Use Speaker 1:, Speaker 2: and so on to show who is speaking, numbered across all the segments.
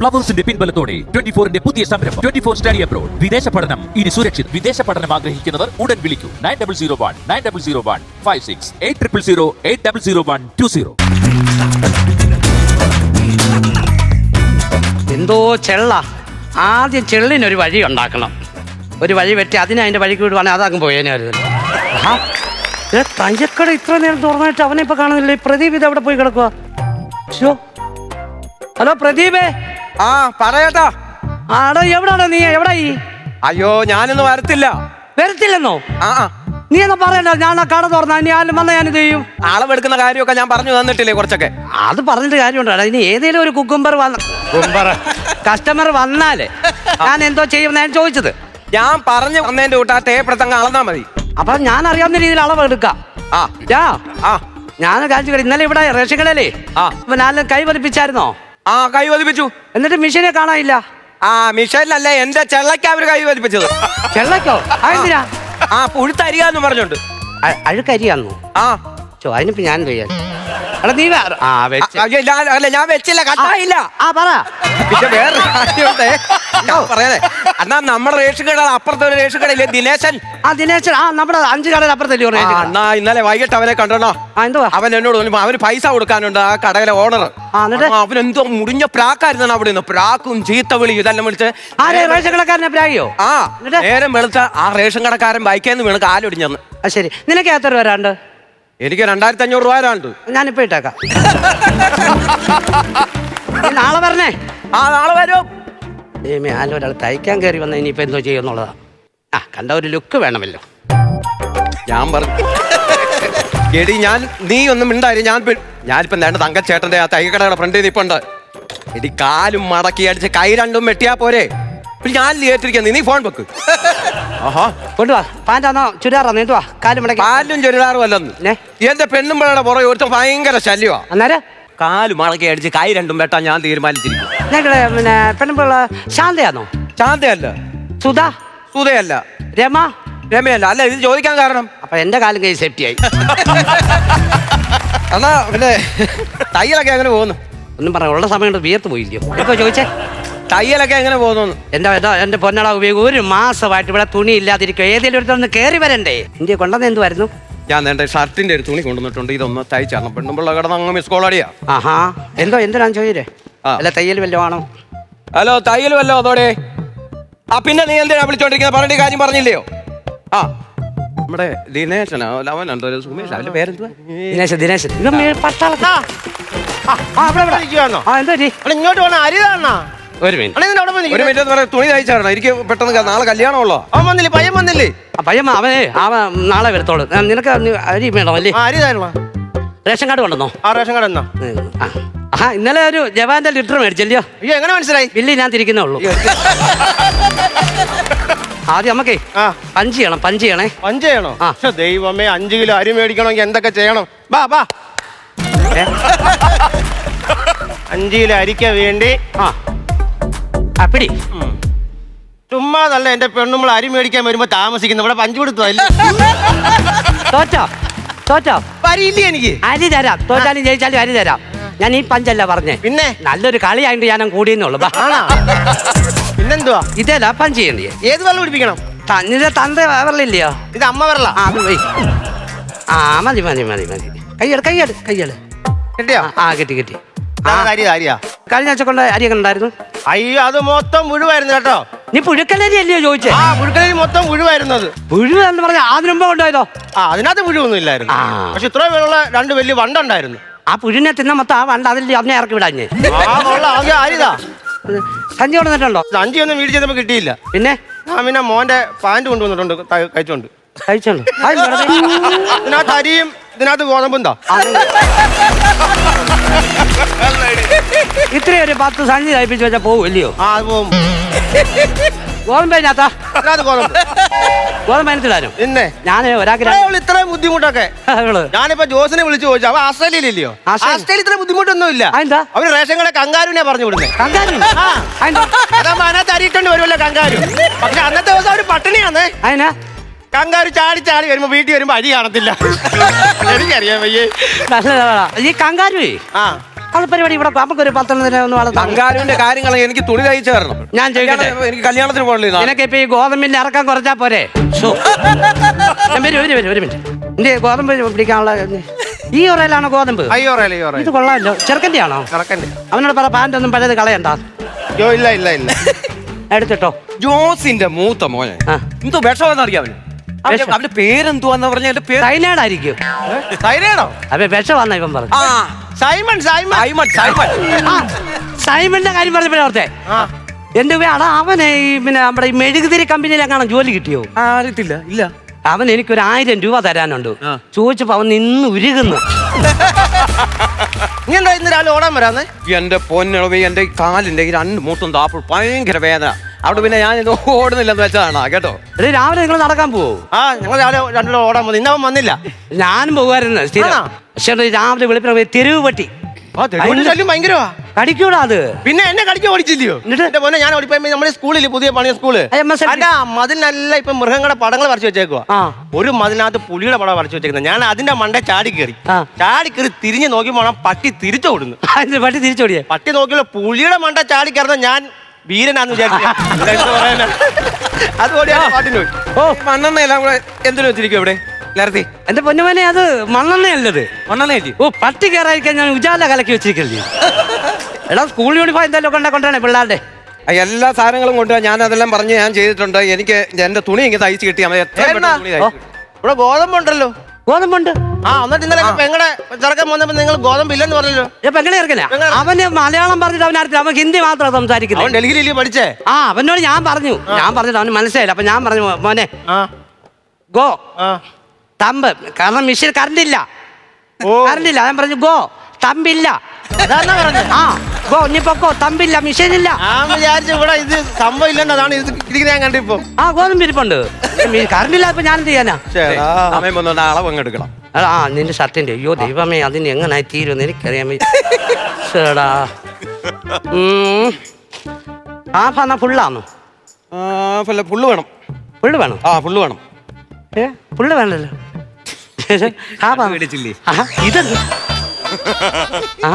Speaker 1: പ്ലവേഴ്സിന്റെ പിൻബലത്തോടെ twenty ഫോറിന്റെ പുതിയ സംരംഭം. Twenty four study abroad. വിദേശ പഠനം. ഇനി സുരക്ഷിത്. വിദേശ പഠനം ആഗ്രഹിക്കുന്നവർ ഉടൻ വിളിക്കൂ. Nine double zero one nine double zero one five six eight triple zero eight double zero one two zero.
Speaker 2: എന്തോ ചെള്ള. ആദ്യം ചെള്ളിനൊരു വഴി ഉണ്ടാക്കണം. ഒരു വഴി വെട്ടി അതിനെ അതിന്റെ വഴിക്ക് വിടുവാണെങ്കിൽ അതങ്ങ് പോയേനെ ഏ, തയ്യക്കട ഇത്ര നേരം തുറന്നിട്ട് അവനെ ഇപ്പൊ കാണുന്നില്ലേ? പ്രദീപ് ഇത് എവിടെ പോയി കിടക്കുക. ഹലോ പ്രദീപേ.
Speaker 3: ആ പറയട്ടാ.
Speaker 2: ആടോ എവിടാണോ നീ? എവിടെ ഈ
Speaker 3: അയ്യോ ഞാനൊന്നും വരത്തില്ല.
Speaker 2: വരത്തില്ലെന്നോ?
Speaker 3: ആ ആ.
Speaker 2: നീ എന്നാ പറയണ്ട ഞാൻ ആ കട തുറന്നാ ഇനി ആരും വന്നാ ഞാൻ ഇത് ചെയ്യും
Speaker 3: അളവെടുക്കുന്ന കാര്യമൊക്കെ ഞാൻ പറഞ്ഞു തന്നിട്ടില്ലേ കുറച്ചൊക്കെ?
Speaker 2: അത് പറഞ്ഞിട്ട് കാര്യമുണ്ടോ? ഇനി ഏതെങ്കിലും ഒരു കുക്കുംബർ വന്ന കസ്റ്റമർ വന്നാലേ ഞാൻ എന്തോ ചെയ്യും ഞാൻ ചോദിച്ചത്.
Speaker 3: ഞാൻ പറഞ്ഞു വന്നതിന്റെ കൂട്ടാ തേപ്പിടത്തങ്ങ് അളന്നാ മതി.
Speaker 2: അപ്പൊ ഞാൻ അറിയാവുന്ന രീതിയിൽ അളവ് എടുക്കാം.
Speaker 3: ആ.
Speaker 2: യാ.
Speaker 3: ആ.
Speaker 2: ഞാൻ കാണിച്ചു കടി ഇന്നലെ ഇവിടെ റേഷൻ കടയിലേ
Speaker 3: ആ.
Speaker 2: അപ്പൊ ഞാൻ കൈ പതിപ്പിച്ചായിരുന്നോ
Speaker 3: ആ കൈ പതിപ്പിച്ചു.
Speaker 2: എന്നിട്ട് മിഷനെ കാണാനില്ല.
Speaker 3: ആ മിഷനിലല്ലേ എന്റെ ചെള്ളക്കാ അവർ കൈ പതിപ്പിച്ചത്.
Speaker 2: ചെള്ളക്കോ അതെന്തിനാ?
Speaker 3: ആ പുഴുത്തരികാന്ന് പറഞ്ഞോണ്ട്.
Speaker 2: അഴുക്കരിയാന്നു?
Speaker 3: ആ.
Speaker 2: ചോ അതിനിപ്പോ ഞാൻ ചെയ്യാൻ എടാ നീ ആ വെച്ച്.
Speaker 3: ഞാൻ- അല്ല ഞാൻ വെച്ചില്ല കട്ടായില്ല.
Speaker 2: ആ പറ.
Speaker 3: പിന്നെ വേറെ കാര്യമുണ്ടേ ഞാൻ പറയാനേ എന്നാ നമ്മുടെ റേഷൻ കട അപ്പുറത്തെ ഒരു റേഷൻ കടയില്ലേ ദിനേശൻ?
Speaker 2: ആ ദിനേശൻ. ആ നമ്മുടെ അഞ്ച് കടയിൽ അപ്പുറത്തല്ലേ
Speaker 3: ആ,
Speaker 2: റേഷൻ കട?
Speaker 3: എന്നാ ഇന്നലെ വൈകിട്ട് അവനെ കണ്ടോ
Speaker 2: ആ എന്തുവാ?
Speaker 3: അവൻ എന്നോട് പറഞ്ഞു അവന് പൈസ കൊടുക്കാനുണ്ട് ആ കടയിലെ ഓണർ
Speaker 2: ആ, എന്നിട്ട്?
Speaker 3: അവൻ എന്തോ മുടിഞ്ഞ പ്രാക്കായിരുന്നു അവിടെ നിന്ന് പ്രാക്കും ചീത്ത വിളി ഇതെല്ലാം വിളിച്ച്
Speaker 2: ആരെ റേഷൻ കടക്കാരനെ പ്രാഗിയോ
Speaker 3: ആ
Speaker 2: എന്നിട്ട്?
Speaker 3: നേരം വെളുത്ത ആ റേഷൻ കടക്കാരൻ ബൈക്കേന്ന് വീണ് കാലൊടിഞ്ഞെന്ന്.
Speaker 2: ആ ശരി. നിനക്ക് എത്ര വരാണ്ട്
Speaker 3: എനിക്ക് രണ്ടായിരത്തി അഞ്ഞൂറ് രൂപ തരാനുണ്ട്
Speaker 2: ഞാനിപ്പോ ഇട്ടേക്കാം. നീ നാളെ പറഞ്ഞേ
Speaker 3: ആ നാളെ വരും.
Speaker 2: ദൈവമേ ഒരാൾ തയ്ക്കാൻ കയറി വന്ന ഇനിയിപ്പോ എന്തോ ചെയ്യുന്നുള്ളതാ ആ കണ്ട ഒരു ലുക്ക് വേണമല്ലോ.
Speaker 3: ഞാൻ പറഞ്ഞു എടി ഞാൻ നീ ഒന്നും മിണ്ടായി ഞാൻ പി- ഞാനിപ്പോ നേണ്ട തങ്കച്ചേട്ടന്റെ ആ തൈക്കടയുടെ ഫ്രണ്ടിൽ നിപ്പുണ്ട്. എടി കാലും മടക്കി അടിച്ച് കൈ രണ്ടും വെട്ടിയാ പോരെ. പിന്നെ ഞാൻ കേട്ടിരിക്കുന്നു നീ ഫോൺ വെക്ക്. ആഹാ.
Speaker 2: കൊണ്ടുവാ. പാന്റാന്നോ ചുരിദാറാന്നോ എന്തുവാ? കാലും മടക്കി.
Speaker 3: ചുരിദാറും അല്ലെന്ന്.
Speaker 2: നെ?
Speaker 3: എന്റെ പെണ്ണുമ്പഴയുടെ പുറകെ ഒരുത്തൻ ഭയങ്കര ശല്യമാ
Speaker 2: അന്നേരം?
Speaker 3: കാൽ മടക്കി അടിച്ച് കൈ രണ്ടും വെട്ടാൻ ഞാൻ തീരുമാനിച്ചിരിക്കും
Speaker 2: പിന്നെ പെൺപിള്ള ശാന്തയാണോ
Speaker 3: ശാന്തയല്ല.
Speaker 2: സുധ?
Speaker 3: സുധയല്ല.
Speaker 2: രമ?
Speaker 3: രമയല്ല. അല്ല ഇത് ചോദിക്കാൻ കാരണം.
Speaker 2: അപ്പൊ എന്റെ കാലും കൈ സേഫ്റ്റി ആയി
Speaker 3: എന്നാ പിന്നെ തയ്യലൊക്കെ അങ്ങനെ പോകുന്നു?
Speaker 2: ഒന്നും പറയാം ഉള്ള സമയം കൊണ്ട് വിയർത്ത് പോയില്ലയോ ഇപ്പൊ ചോദിച്ചേ.
Speaker 3: തയ്യലൊക്കെ എങ്ങനെ പോകുന്നു?
Speaker 2: എന്റെ എന്റെ എന്റെ പൊന്നട ഉപയോഗം ഒരു മാസമായിട്ട് ഇവിടെ തുണി ഇല്ലാതിരിക്കും ഏതെങ്കിലും ഒരുത്തൊന്ന് കയറി വരണ്ടേ? ഇന്ത്യ കൊണ്ടുവന്ന് എന്തുവായിരുന്നു?
Speaker 3: ഞാൻ നേരത്തെ ഷർട്ടിന്റെ ഒരു തുണി കൊണ്ടുവന്നിട്ടുണ്ട്. ഇതൊന്ന് തയ്ച്ചാണ് പെണ്ണുമ്പിള്ള കിടന്ന് അങ്ങ് മിസ് കോൾ അടിയാ.
Speaker 2: ആഹാ. എന്തോ എന്തിനാ ചോദിച്ചേ?
Speaker 3: ആ.
Speaker 2: അല്ല തയ്യൽ വല്ലോ ആണോ?
Speaker 3: ഹലോ തയ്യൽ വല്ലോ അതോടെ? ആ പിന്നെ നീ എന്തിനാ വിളിച്ചോണ്ടിരിക്കുന്നത് പറഞ്ഞ കാര്യം പറഞ്ഞില്ലയോ? ആ. നമ്മുടെ ദിനേശനാ അവനുണ്ടോ ഒരു സുമേഷ് അവന്റെ പേരെന്തുവാ?
Speaker 2: ദിനേശ് ദിനേശ്. മേ- പട്ടാളത്തിൽ- ആ.
Speaker 4: ഇരിക്കുവാന്നോ?
Speaker 2: എന്തോ
Speaker 4: ഇങ്ങോട്ട് പോണ അരി
Speaker 2: ഒരു മിനിറ്റ്.
Speaker 4: അണ്ണാ അവിടെ പോയി
Speaker 3: ഒരു
Speaker 4: നിൽക്കുന്നെ.
Speaker 3: മിനിറ്റ് എന്ന് പറയാം തുണി തയ്ച്ചാണ് എനിക്ക് പെട്ടെന്ന് നാളെ കല്യാണമുള്ളോ?
Speaker 4: അവൻ വന്നില്ലേ പയ്യൻ വന്നില്ലേ?
Speaker 2: ആ, പയ്യൻ അവനെ അവൻ നാളെ വരത്തോളൂ. ആ, നിനക്ക് നി- അരി വേണോ അല്ലേ?
Speaker 4: ആ അരി തരണോ?
Speaker 2: റേഷൻ കാർഡ് കൊണ്ടുവന്നോ?
Speaker 4: ആ റേഷൻ കട എന്നാ
Speaker 2: ഉം, ആ. ആ ഇന്നലെ ഒരു ജവാന്റെ ലിറ്റർ മേടിച്ചല്ലോ
Speaker 4: അയ്യോ എങ്ങനെ മനസ്സിലായി?
Speaker 2: ബില്ല് ഞാൻ തിരിക്കുന്നേ ഉള്ളൂ. ആദ്യം നമുക്കേ
Speaker 4: ആ.
Speaker 2: പഞ്ച് ചെയ്യണം പഞ്ച് ചെയ്യണേ.
Speaker 4: പഞ്ച് ചെയ്യണോ?
Speaker 2: ആ.
Speaker 4: ശ്ശെ, ദൈവമേ അഞ്ചു കിലോ അരി മേടിക്കണമെങ്കിൽ എന്തൊക്കെ ചെയ്യണം? ബാ ബാ.
Speaker 2: ഏ?
Speaker 4: അഞ്ചു കിലോ അരിക്ക വേണ്ടി
Speaker 2: ആ. ആ ചുമ്മാ
Speaker 4: നല്ല എന്റെ പെണ്ണുമ്പോൾ അരി മേടിക്കാൻ വരുമ്പോ താമസിക്കുന്നു. ഇവിടെ പഞ്ച് കൊടുത്തു അല്ലേ
Speaker 2: തോറ്റോ? തോറ്റോ?
Speaker 4: അരിയില്ലേ എനിക്ക്?
Speaker 2: അരി തരാം. തോറ്റാലും ജയിച്ചാലും അരി തരാം. ഞാൻ ഈ പഞ്ചല്ല പറഞ്ഞേ.
Speaker 4: പിന്നെ?
Speaker 2: നല്ലൊരു കളിയായിട്ട് ഞാൻ കൂടിയെന്നുള്ളൂ.
Speaker 4: പിന്നെന്തുവാ?
Speaker 2: ഇതേതാ പഞ്ച് ചെയ്യണ്ടേ?
Speaker 4: ഏത് വെള്ളം കുടിപ്പിക്കണം
Speaker 2: തന്നിന്റെ തന്ത വെള്ളില്ലയോ
Speaker 4: ഇത് അമ്മ വെള്ള
Speaker 2: ആ പോയി. ആ മതി മതി മതി മതി. കയ്യാട് കയ്യാട് കയ്യാട്
Speaker 4: കിട്ടിയോ?
Speaker 2: ആ കിട്ടി കിട്ടി. കഴിഞ്ഞ ആഴ്ച കൊണ്ട് അരിയൊക്കെ ഉണ്ടായിരുന്നു?
Speaker 4: അയ്യോ അത് മൊത്തം മുഴുവായിരുന്നു കേട്ടോ.
Speaker 2: നീ പുഴുക്കലരി അല്ലയോ ചോദിച്ചേ?
Speaker 4: ആ പുഴുക്കലരി മൊത്തം മുഴുവായിരുന്നത്
Speaker 2: പുഴു എന്ന് പറഞ്ഞ അതിനു മുമ്പ് ഉണ്ടായതോ
Speaker 4: ആ അതിനകത്ത് പുഴുവൊന്നും ഇല്ലായിരുന്നു പക്ഷെ ഇത്ര വെള്ള രണ്ട് വലിയ വണ്ടുണ്ടായിരുന്നു
Speaker 2: ആ പുഴുവിനെ തിന്ന മൊത്തം ആ വണ്ട അതിൽ അതിനെ ഇറക്കി വിടാഞ്ഞേ
Speaker 4: ആ സഞ്ചി ആകെ അരിതാ.
Speaker 2: കഞ്ഞി കൊണ്ടുവന്നിട്ടുണ്ടോ?
Speaker 4: സഞ്ചി ഒന്നും വീട് ചെയ്തപ്പോ കിട്ടിയില്ല.
Speaker 2: പിന്നെ?
Speaker 4: ആ പിന്നെ മോന്റെ പാന്റ് കൊണ്ടുവന്നിട്ടുണ്ട് കഴിച്ചോണ്ട്.
Speaker 2: കഴിച്ചോളൂ അത് വെറുതെ.
Speaker 4: അരിയും ഇതിനകത്ത് ഗോതമ്പും താ
Speaker 2: ഇത്രയും ഒരു പത്ത് സഞ്ചി തയ്പ്പിച്ച് വെച്ചാൽ പോകും ഇല്ലയോ
Speaker 4: ആ അത് പോകും
Speaker 2: ഗോതമ്പതിനകത്താ
Speaker 4: ഇതിനകത്ത് ഗോതമ്പ്.
Speaker 2: ഗോതമ്പ് അതിനകത്തിടാനോ?
Speaker 4: പിന്നെ.
Speaker 2: ഞാൻ ഒരാൾക്ക്
Speaker 4: ഇത്രയേ ബുദ്ധിമുട്ടൊക്കെ. ഞാനിപ്പോ ജോസിനെ വിളിച്ചു ചോദിച്ചു. അവ ആസ്ട്രേലിയയിലില്ലയോ?
Speaker 2: ആസ്ട്രേലിയ.
Speaker 4: ആസ്ട്രേലിയ ഇത്ര ബുദ്ധിമുട്ടൊന്നും ഇല്ല
Speaker 2: അതെന്താ?
Speaker 4: അവർ റേഷൻ കട കങ്കാരുവിനെ പറഞ്ഞു വിടുന്നത്
Speaker 2: കങ്കാരു?
Speaker 4: ആ.
Speaker 2: അതെന്താ?
Speaker 4: അതാകുമ്പോ അതിനകത്ത് അരിയിട്ടുണ്ട് വരുമല്ലോ കങ്കാരു. പക്ഷെ അന്നത്തെ ദിവസം അവർ പട്ടിണിയാണ്
Speaker 2: അതിനാ
Speaker 4: കങ്കാരു ചാടി ചാടി വരുമ്പോ വീട്ടിൽ വരുമ്പോ അരി കാണത്തില്ല. എനിക്കറിയാം വയ്യേ.
Speaker 2: നല്ലതാ. ഈ കങ്കാരുവേ
Speaker 4: ആ.
Speaker 2: അത് പരിപാടി ഇവിടെ നമുക്കൊരു പത്തെണ്ണത്തിന് ഒന്ന് വളർത്താം.
Speaker 3: തങ്കാലുവിന്റെ കാര്യങ്ങൾ എനിക്ക് തുണി തയ്ച്ചു തരണം
Speaker 2: ഞാൻ ചോദിക്കട്ടെ?
Speaker 3: കല്യാണം- എനിക്ക് കല്യാണത്തിന് പോകണില്ല
Speaker 2: നിനക്ക് ഇപ്പൊ ഈ ഗോതമ്പിന്റെ ഇറക്കം കുറച്ചാ പോരെ? ശ്ശോ. ഞാൻ വരും ഒരു വരും ഒരു മിനിറ്റ്. എന്റെ ഗോതമ്പ് പിടിക്കാനുള്ള ഈ ഒറയിലാണോ ഗോതമ്പ്?
Speaker 4: അയ്യോ റേല അയ്യോ റേല
Speaker 2: ഇത് കൊള്ളാമല്ലോ ചെറുക്കന്റെ. ആണോ
Speaker 4: നടക്കണ്ടേ
Speaker 2: അവനോട് പറ പാന്റ് ഒന്നും പഴയത് കളയണ്ട.
Speaker 4: അയ്യോ ഇല്ല ഇല്ല ഇല്ല.
Speaker 2: എടുത്തിട്ടോ.
Speaker 3: ജോസിന്റെ മൂത്ത മോനെ.
Speaker 2: ആ.
Speaker 3: എന്തോ വിഷമെന്ന് അറിയാമല്ലോ അവന്റെ? അവന്റെ പേരെന്തുവാന്ന് പറഞ്ഞ? എന്റെ പേര്
Speaker 2: സൈനേഡ് ആയിരിക്കും
Speaker 4: സൈനേടോ
Speaker 2: അപ്പൊ വിഷമാന്ന ഇവൻ പറഞ്ഞു
Speaker 3: ആ.
Speaker 4: Simon Simon.
Speaker 3: Simon Simon.
Speaker 2: ആ, സൈമന്റെ കാര്യം പറഞ്ഞപ്പോഴേ ഓർത്തെ.
Speaker 4: ആ.
Speaker 2: എന്റെ അടാ അവനെ ഈ പിന്നെ നമ്മുടെ ഈ മെഴുകുതിരി കമ്പനിയിൽ എങ്ങാനും ജോലി കിട്ടിയോ?
Speaker 3: ആ, അറിയത്തില്ല. ഇല്ല.
Speaker 2: അവൻ എനിക്ക് ഒരു ആയിരം രൂപ തരാനുണ്ട്. ചോദിച്ചപ്പോ അവൻ നിന്ന് ഉരുകുന്നു.
Speaker 4: നീ എന്താ ഇന്ന് രാവിലെ ഓടാൻ വരാന്ന്?
Speaker 3: എന്റെ പൊന്നളവി എന്റെ കാലിന്റെ ഈ രണ്ട് മൂത്തും താപ്പിൾ ഭയങ്കര വേദന. അവിടെ പിന്നെ ഞാൻ ഇത് ഓടുന്നില്ലെന്ന് വെച്ചതാണ് കേട്ടോ?
Speaker 2: എടീ, രാവിലെ നിങ്ങൾ നടക്കാൻ പോവോ?
Speaker 4: ആ ഞങ്ങൾ രാവിലെ രണ്ടിലും ഓടാൻ പോകുന്നു ഇന്നവൻ വന്നില്ല.
Speaker 2: ഞാനും പോകുമായിരുന്നു സ്ഥിരം.
Speaker 4: ആണോ?
Speaker 2: പക്ഷേ എടീ, രാവിലെ വെളുപ്പിനെ തെരുവ് പട്ടി.
Speaker 4: ആ തെരുവിന്റെ ശല്യം ഭയങ്കരവാ
Speaker 2: കടിക്കൂടാ അത്.
Speaker 4: പിന്നെ എന്നെ കളിക്കാൻ ഓടിച്ചില്ലയോ?
Speaker 2: എന്നിട്ട്?
Speaker 4: എന്റെ പോലെ ഞാൻ ഓടിപ്പോയി നമ്മുടെ സ്കൂളിൽ പുതിയ പണിയ
Speaker 2: സ്കൂൾ. മതിലല്ല.
Speaker 4: അല്ല ഇപ്പൊ മൃഗങ്ങളുടെ പടങ്ങൾ വരച്ചു വെച്ചേക്കുവാ.
Speaker 2: ആ.
Speaker 4: ഒരു മതിലിനകത്ത് പുലിയുടെ പടം വരച്ചു വെച്ചേക്കുന്നത് ഞാൻ അതിന്റെ മണ്ട ചാടി കയറി. ചാടി കയറി തിരിഞ്ഞു നോക്കി നോക്കിയപ്പോൾ പട്ടി തിരിച്ചോടുന്നു
Speaker 2: കൊടുന്നു പട്ടി തിരിച്ചോടിയേ
Speaker 4: പട്ടി നോക്കിയുള്ള പുലിയുടെ മണ്ട ചാടി കയറുന്ന ഞാൻ വീരനാന്ന് വിചാരിച്ചു എന്ത് പറയാനാ? അത് ഓടിയാണ് പാട്ടിന് പോയി.
Speaker 3: ഓ. മണ്ണെണ്ണ എല്ലാം കൂടെ എന്തിനു വെച്ചിരിക്കും ഇവിടെ? നേരത്തെ.
Speaker 2: എന്റെ പൊന്നുമോനെ അത് മണ്ണെണ്ണയല്ലത്.
Speaker 3: മണ്ണെണ്ണയല്ലേ?
Speaker 2: ഓ പട്ടി കയറായിരിക്കാൻ ഞാൻ ഉജാല കലക്കി വെച്ചിരിക്കല്ലേ? എടാ സ്കൂൾ യൂണിഫോം എന്തായാലും കൊണ്ടാ കൊണ്ടാണ് പിള്ളേരുടെ.
Speaker 3: ആ, എല്ലാ സാധനങ്ങളും കൊണ്ടുവരാം ഞാൻ അതെല്ലാം പറഞ്ഞ് ഞാൻ ചെയ്തിട്ടുണ്ട്. എനിക്ക് എന്റെ തുണി ഇങ്ങനെ തയ്ച്ച് കിട്ടിയാൽ മതി
Speaker 4: ഏട്ടാ.
Speaker 3: പെട്ടെന്ന് തുണി തയ്ച്ച് കിട്ടും.
Speaker 4: ഇവിടെ ഗോതമ്പുണ്ടല്ലോ
Speaker 2: ഗോതമ്പുണ്ട്
Speaker 4: ആ എന്നിട്ട് ഇന്നലെ പെങ്ങളെ ചെറുക്കൻ വന്നപ്പോ നിങ്ങൾ ഗോതമ്പ് ഇല്ലെന്ന് പറഞ്ഞല്ലോ.
Speaker 2: ഞാൻ പെങ്ങളെ
Speaker 4: ഇറക്കില്ല
Speaker 2: അവന് മലയാളം പറഞ്ഞിട്ട് അവൻ അറിയില്ല അവൻ ഹിന്ദി മാത്രം
Speaker 4: അവൻ
Speaker 2: സംസാരിക്കുന്നത്
Speaker 4: ഡൽഹിയിലല്ലേ പഠിച്ചേ?
Speaker 2: ആ അവനോട് ഞാൻ പറഞ്ഞു. ഞാൻ പറഞ്ഞിട്ട് അവന് മനസ്സിലായില്ല. അപ്പൊ ഞാൻ പറഞ്ഞു മോനെ
Speaker 4: ആ.
Speaker 2: ഗോ.
Speaker 4: ആ.
Speaker 2: തമ്പ്. കാരണം മിഷീൻ കറണ്ട് ഇല്ല.
Speaker 4: ഓ.
Speaker 2: കറണ്ട് ഇല്ല. ഞാൻ പറഞ്ഞു ഗോ തമ്പില്ല.
Speaker 4: അതാന്നാ പറഞ്ഞു?
Speaker 2: ആ. ഗോ പൊക്കോ തമ്പില്ല മിഷീൻ ഇല്ല
Speaker 4: ഞാൻ വിചാരിച്ചു ഇവിടെ ഇത് സംഭവം ഇല്ലെന്ന് അതാണ് ഇത് ഇരിക്കുന്നത് ഞാൻ കണ്ടിപ്പോ.
Speaker 2: ആ ഗോതമ്പ് ഇരിപ്പുണ്ട്. കറണ്ട് ഇല്ല ഇപ്പൊ ഞാൻ എന്ത് ചെയ്യാനാ
Speaker 3: സമയം വന്നോണ്ട് അളവ് അങ്ങ് എടുക്കണം
Speaker 2: ആ നിന്റെ ഷർട്ടിന്റെ. അയ്യോ ദൈവമേ അതിന് എങ്ങനെ തീരുമെന്ന് എനിക്കറിയാൻ ശടാ. ആ പറഞ്ഞ ഫുള്ളാണോ
Speaker 3: ആ, ഫുള്ള് വേണം.
Speaker 2: ഫുള്ള് വേണം?
Speaker 3: ആ ഫുള്ള് വേണം.
Speaker 2: ഏ ഫുള്ള് വേണല്ലോ. ആ ഇതെന്ത്? ആ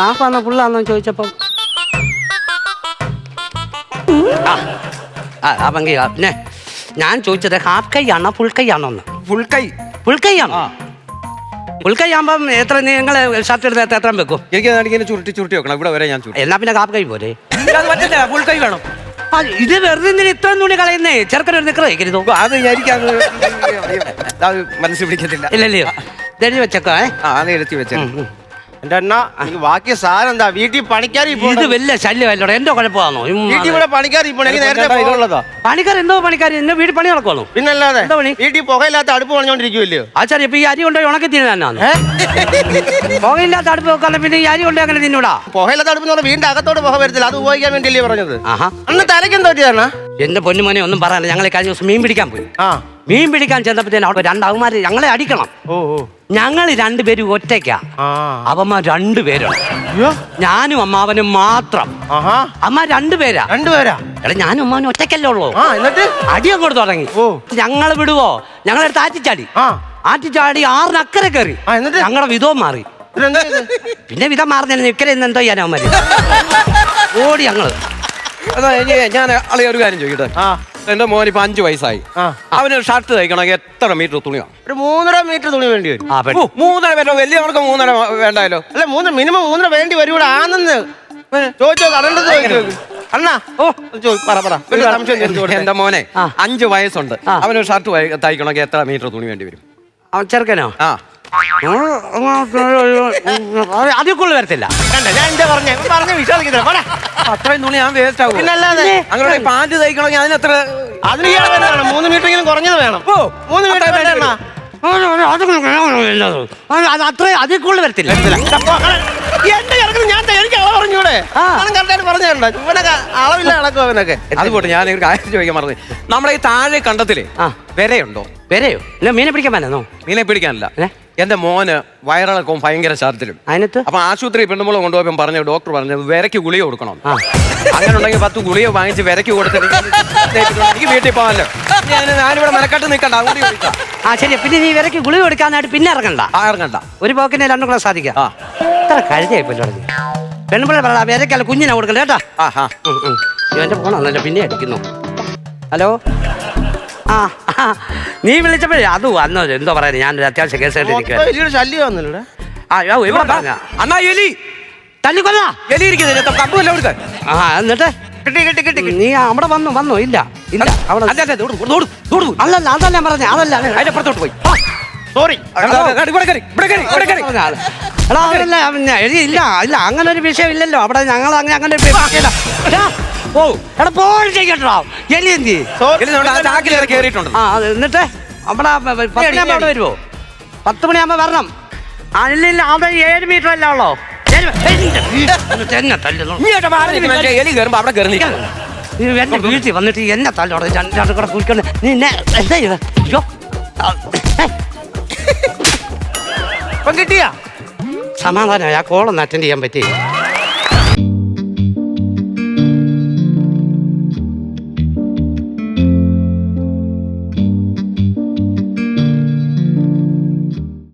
Speaker 2: കാപ്പാന്ന പുള്ളാന്നോ ചോദിച്ചപ്പം. പിന്നെ ഞാൻ ചോദിച്ചത് ഹാഫ് കൈ ആണോ ഫുൾ കൈ ആണോ എന്ന്.
Speaker 3: ഫുൾ കൈ.
Speaker 2: ഫുൾ കൈ ആണോ? ഫുൾ കൈ ആകുമ്പം എത്ര നിങ്ങൾ ഷർട്ട് എടുത്ത് എത്ര വെക്കും?
Speaker 3: എനിക്ക് ചുരുട്ടി ചുരുട്ടി വെക്കണം. ഇവിടെ വരെ ഞാൻ
Speaker 2: എന്നാ പിന്നെ ഹാഫ് കൈ പോരെ?
Speaker 3: പറ്റില്ല ഫുൾ കൈ വേണം.
Speaker 2: ആ, ഇത് വെറുതെ ഇത്ര ഇത്രയും തുണി കളയുന്നേ? ചെറുക്കനൊരു നിക്കറ വയ്ക്കരുത്
Speaker 3: അത് എനിക്കത് അത് മനസ്സിൽ പിടിക്കത്തില്ല.
Speaker 2: ഇല്ലല്ലോ ഇതെഴുതി വെച്ചേക്കോ ഏ
Speaker 3: ആ അത് എടുത്തി വെച്ചേ
Speaker 4: എന്റെ അണ്ണ എനിക്ക് ബാക്കി സാധനം എന്താ? വീട്ടിൽ പണിക്കാരി
Speaker 2: ഇത് വലിയ ശല്യമല്ലോ എന്തോ കുഴപ്പമാണോ
Speaker 4: വീട്ടിൽ ഇവിടെ പണിക്കാരി ഇപ്പോൾ എനിക്ക് നേരത്തെ
Speaker 2: പണിക്കാർ എന്തോ പണിക്കാർ എന്നെ വീട് പണി നടക്കുവാണോ
Speaker 4: പിന്നല്ലാതെ
Speaker 2: എന്താ പണി?
Speaker 4: വീട്ടിൽ പുകയില്ലാത്ത അടുപ്പ് പണിഞ്ഞോണ്ടിരിക്കുമല്ലോ
Speaker 2: ആച്ചാരി ഇപ്പൊ ഈ അരി കൊണ്ടുപോയി ഉണക്കി തിന്നാനാണ് പുകയില്ലാത്ത അടുപ്പ് പിന്നെ ഈ അരി കൊണ്ടുപോയി അങ്ങനെ തിന്നൂടാ?
Speaker 4: പുകയില്ലാത്ത അടുപ്പ് വീടിന്റെ അകത്തോട്ട് പുക വരത്തില്ല. അത് ഉപയോഗിക്കാൻ വേണ്ടിയല്ലേ പറഞ്ഞത്.
Speaker 2: ആഹാ.
Speaker 4: അന്ന് തലയ്ക്കും തോറ്റിയാണ്
Speaker 2: എന്റെ പൊന്നുമോനെ ഒന്നും പറയാനില്ല. ഞങ്ങളെ കഴിഞ്ഞ ദിവസം മീൻ പിടിക്കാൻ പോയി.
Speaker 4: ആ.
Speaker 2: മീൻ പിടിക്കാൻ ചെന്നപ്പോഴത്തേനും അവിടെ രണ്ട് അവന്മാര് ഞങ്ങളെ അടിക്കണം.
Speaker 4: ഓ ഓ.
Speaker 2: ഞങ്ങൾ രണ്ടുപേരും ഒറ്റയ്ക്കാ.
Speaker 4: ആ.
Speaker 2: അവന്മാർ രണ്ടുപേരാണ്
Speaker 4: അയ്യോ.
Speaker 2: ഞാനും അമ്മാവനും മാത്രം.
Speaker 4: ആഹാ.
Speaker 2: അമ്മ രണ്ടുപേരാ.
Speaker 4: രണ്ടുപേരാ?
Speaker 2: എടാ ഞാനും അമ്മാവനും ഒറ്റയ്ക്കല്ലേ ഉള്ളൂ.
Speaker 4: ആ എന്നിട്ട്?
Speaker 2: അടി അങ്ങോട്ട് തുടങ്ങി.
Speaker 4: ഓ.
Speaker 2: ഞങ്ങൾ വിടുവോ? ഞങ്ങളെടുത്ത് ആറ്റിച്ചാടി.
Speaker 4: ആ.
Speaker 2: ആറ്റിച്ചാടി ആറിന് അക്കരെ കയറി.
Speaker 4: ആ, എന്നിട്ട്?
Speaker 2: ഞങ്ങളുടെ വിധവും മാറി.
Speaker 4: ഇതെന്താ ഇത്?
Speaker 2: പിന്നെ വിധം മാറുന്നതിന് നിക്കരെ ഇന്ന് എന്തോ ചെയ്യാനോ മതി ഓടി
Speaker 3: ഞങ്ങൾ ഇനി ഞാൻ അളി ഒരു കാര്യം ചോദിക്കട്ടെ?
Speaker 4: ആ.
Speaker 3: എന്റെ മോൻ ഇപ്പൊ അഞ്ചു വയസ്സായി.
Speaker 4: ആ.
Speaker 3: അവന് ഷർട്ട് തയ്ക്കണമെങ്കിൽ എത്ര മീറ്റർ തുണി വേണം?
Speaker 4: ഒരു മൂന്നര മീറ്റർ തുണി വേണ്ടി വരും.
Speaker 2: ആ
Speaker 3: ഓ,
Speaker 2: പെട്ടെന്ന്
Speaker 3: മൂന്നര പേരോ വലിയ കണക്ക് മൂന്നര വേണ്ടായല്ലോ.
Speaker 4: അല്ല മൂന്ന് മിനിമം മൂന്നര വേണ്ടി വരൂടെ ആണെന്ന്. ചോദിച്ചോ കടണ്ടത് ചോദിച്ചോ. അണ്ണാ
Speaker 2: ഓ.
Speaker 4: ചോ പറ പറ. ഒരു സംശയം തീർത്ത് കൊടുത്തേ.
Speaker 3: എന്റെ മോനെ
Speaker 2: ആ.
Speaker 3: അഞ്ചു വയസ്സുണ്ട്.
Speaker 2: ആ.
Speaker 3: അവന് ഷർട്ട് വയ- തയ്ക്കണമെങ്കിൽ എത്ര മീറ്റർ തുണി വേണ്ടി വരും?
Speaker 2: അവൻ ചെറുക്കനോ?
Speaker 3: ആ.
Speaker 2: അതിൽ കൂടുതൽ വരത്തില്ല.
Speaker 4: കണ്ട? ഞാൻ എന്താ പറഞ്ഞേ പറഞ്ഞ വിശ്വസിക്കുന്നില്ല പറ
Speaker 3: അത്രയും തുണി ഞാൻ വേസ്റ്റ്
Speaker 4: പിന്നല്ലാതെ
Speaker 3: അങ്ങനെ പാന്റ് തയ്ക്കണമെങ്കിൽ അതിനത്ര
Speaker 4: അതിന് ഇയാൾ വേണം. മൂന്ന് മീറ്ററെങ്കിലും കുറഞ്ഞത് വേണം.
Speaker 3: ഓ,
Speaker 4: മൂന്ന് മീറ്റർ വേണ്ട
Speaker 2: അത് അത് അത്ര അതിൽ കൂടുതൽ വരത്തില്ല.
Speaker 4: എന്റെ കിടക്കുന്നത് ഞാൻ ത- എനിക്ക് അളവ് പറഞ്ഞൂടെ
Speaker 2: ആ.
Speaker 4: കറക്റ്റായിട്ട് പറഞ്ഞു തരണ്ട. ഇവനൊക്കെ അളവില്ല കണക്കും അവനൊക്കെ
Speaker 3: അതുപോട്ടെ ഞാൻ ഒരു കാര്യം ചോദിക്കാൻ മറന്നു. നമ്മുടെ ഈ താഴെ
Speaker 2: കണ്ടത്തിൽ
Speaker 3: വരയുണ്ടോ?
Speaker 2: വരയോ? ഇല്ല മീനെ പിടിക്കാൻ പറ്റുന്നോ
Speaker 3: മീനെ പിടിക്കാനല്ല? എന്റെ മോന് വയറിളക്കവും ഭയങ്കര ഛർദിലും
Speaker 2: അതിനകത്ത്?
Speaker 3: അപ്പൊ ആശുപത്രി പെണ്ണുമ്പോൾ കൊണ്ടുപോയപ്പോൾ പറഞ്ഞു ഡോക്ടർ പറഞ്ഞു വിരക്ക് ഗുളിക കൊടുക്കണം? അങ്ങനെ ഉണ്ടെങ്കിൽ പത്ത് ഗുളിക വാങ്ങിച്ച് വിരക്ക് കൊടുത്തിട്ട് എനിക്ക് വീട്ടിൽ പോകാമല്ലോ. ഞാൻ ഞാനിവിടെ മെനക്കെട്ട് നിൽക്കണ്ട അങ്ങോട്ട്
Speaker 2: ആ ശരി. പിന്നെ നീ വിരക്ക് ഗുളിക കൊടുക്കാനായിട്ട് പിന്നെ ഇറങ്ങണ്ട.
Speaker 3: ആ ഇറങ്ങണ്ട.
Speaker 2: ഒരു പോക്കിനെ രണ്ടു കൂടെ സാധിക്കാം. ഇത്ര കഴുതയായിപ്പല്ലോ പെൺപിള്ള പറ വിലക്കല്ല കുഞ്ഞിനെ കൊടുക്കണ്ട കേട്ടാ.
Speaker 3: ആ
Speaker 2: ഹാ. ഇവന്റെ ഫോണാണല്ലോ പിന്നെ അടിക്കുന്നു. ഹലോ? ആ ആ, നീ വിളിച്ചപ്പോഴേ അത് വന്നത് എന്തോ പറയാൻ ഞാനൊരു അത്യാവശ്യ കേസായിട്ട്
Speaker 4: മൊത്തം
Speaker 2: ഇരിക്കുക
Speaker 4: എലിയുടെ ശല്യം വന്നില്ല
Speaker 2: ആ യോ, ഇവിടെ പറഞ്ഞ.
Speaker 3: അണ്ണാ എലി.
Speaker 2: തല്ലിക്കൊല്ല
Speaker 3: എലി ഇരിക്കുന്നില്ല കമ്പല്ല കൊടുക്ക
Speaker 2: ആ എന്നിട്ട്?
Speaker 4: കിട്ടി കിട്ടി കിട്ടി കിട്ടി.
Speaker 2: നീ അവിടെ വന്നു വന്നു. ഇല്ല ഇല്ല. അവിടെ
Speaker 3: അതെ അതെ
Speaker 2: അല്ലല്ല അതല്ല ഞാൻ പറഞ്ഞ അതല്ല
Speaker 3: അതിന്റെ അപ്പുറത്തോട്ട് പോയി.
Speaker 4: സോറി
Speaker 3: ഇവിടെ കയറി ഇവിടെ കയറി ഇവിടെ കയറി.
Speaker 2: എടാ അതല്ല ഞാൻ എഴുതി ഇല്ല ഇല്ല അങ്ങനെ ഒരു വിഷയം ഇല്ലല്ലോ അവിടെ ഞങ്ങൾ അങ്ങനെ അങ്ങനെ ഒരു വിഷയമില്ല. എടാ, ഓ എടാ പോൾ ചെയ്യട്ടോ. എലി എന്തി
Speaker 3: എലി നമ്മുടെ ആ
Speaker 2: അത് എന്നിട്ട് പ- പത്ത് മണിയാകുമ്പോൾ അവിടെ വരുമോ പത്ത് മണിയാകുമ്പോൾ വരണം. അല്ലില്ല അവിടെ ഏഴ് മീറ്റർ അല്ല ഉള്ളോ?
Speaker 3: എലി കയറുമ്പോ അവിടെ കയറി നിൽക്കാം
Speaker 2: നീ എന്റെ വീട്ടിൽ വന്നിട്ട് എന്നെ തല്ലോടെ രണ്ട് രണ്ട് കൂടെ കുളിക്കൊണ്ട്. നീ എന്നെ എന്താ അയ്യോ.
Speaker 4: ഇപ്പം കിട്ടിയാ?
Speaker 2: സമാധാനം ആ കോളൊന്ന് അറ്റൻഡ് ചെയ്യാൻ പറ്റി